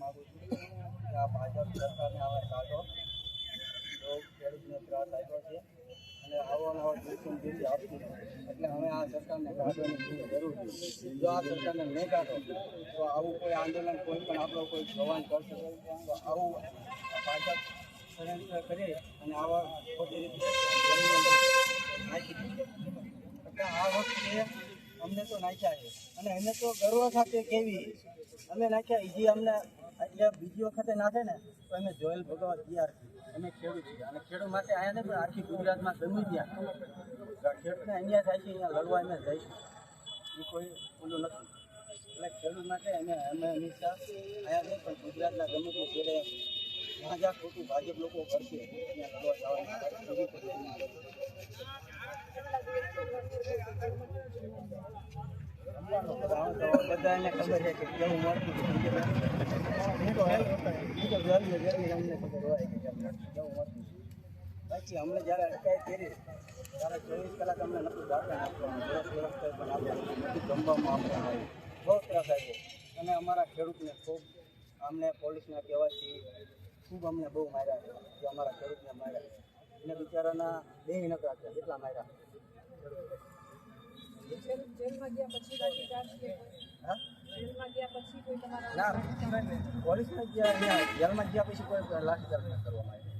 માગું છું કે આ ભાજપ સરકારને આવા કાઢો. તો ખેડૂતને ત્રાસ આપ્યો છે અને આવો નવો આવો દિવસો રહે. એટલે હવે આ સરકારને કાઢવાની જરૂર છે. જો આ સરકારને નહીં કાઢો, તો આવું કોઈ આંદોલન કોઈ પણ આપણો કોઈ જવાન કરશે. તો આવું ભાજપ ષડયંત્ર કરી અને આવા ખોટી રીતે નાખી એટલે આ વખતે અમને તો નાખ્યા છે. અને એને તો ગર્વ સાથે કેવી? અમે નાખ્યા ઈજી અમને એટલે બીજી વખતે નાખે ને, તો અમે જોયેલ ભગવા તૈયાર છીએ અમે ખેડૂત છીએ. અને ખેડૂત માટે આવ્યા ને પણ આખી ગુજરાતમાં ગમી ત્યાં ખેડૂતને અહીંયા થાય છે, અહીંયા લડવા અમે જઈશું એ કોઈ ઓલું નથી. એટલે ખેડૂત માટે એને અમે હંમેશા આવ્યા નહીં, પણ ગુજરાતના ગમે તે છેડે જ્યાં ખોટું ભાજપ લોકો કરશે ત્યાં લડવા જવાની પૂરી તૈયારી બધાને ખબર છે કે કેવું મળતું અમને ખબર હોય મળતું. પછી અમને જ્યારે અટકાયત કરી, ત્યારે ચોવીસ કલાક અમને નતું જાતે આપવાનું. જમવામાં આપવાનું આવ્યું બહુ ત્રાસ આવ્યો અને અમારા ખેડૂતને ખૂબ, અમને પોલીસના કહેવાથી ખૂબ અમને બહુ માર્યા કે અમારા ખેડૂતને માર્યા અને બિચારાના બે નકરા એટલા માર્યા જેલ- જેલમાં ગયા પછી કોઈ ચાર્જ કે હા જેલમાં ગયા પછી કોઈ તમારા ના પોલીસને ગયા જેલમાં ગયા પછી કોઈ લાઠીચાર્જ ન કરવામાં આવ્યો?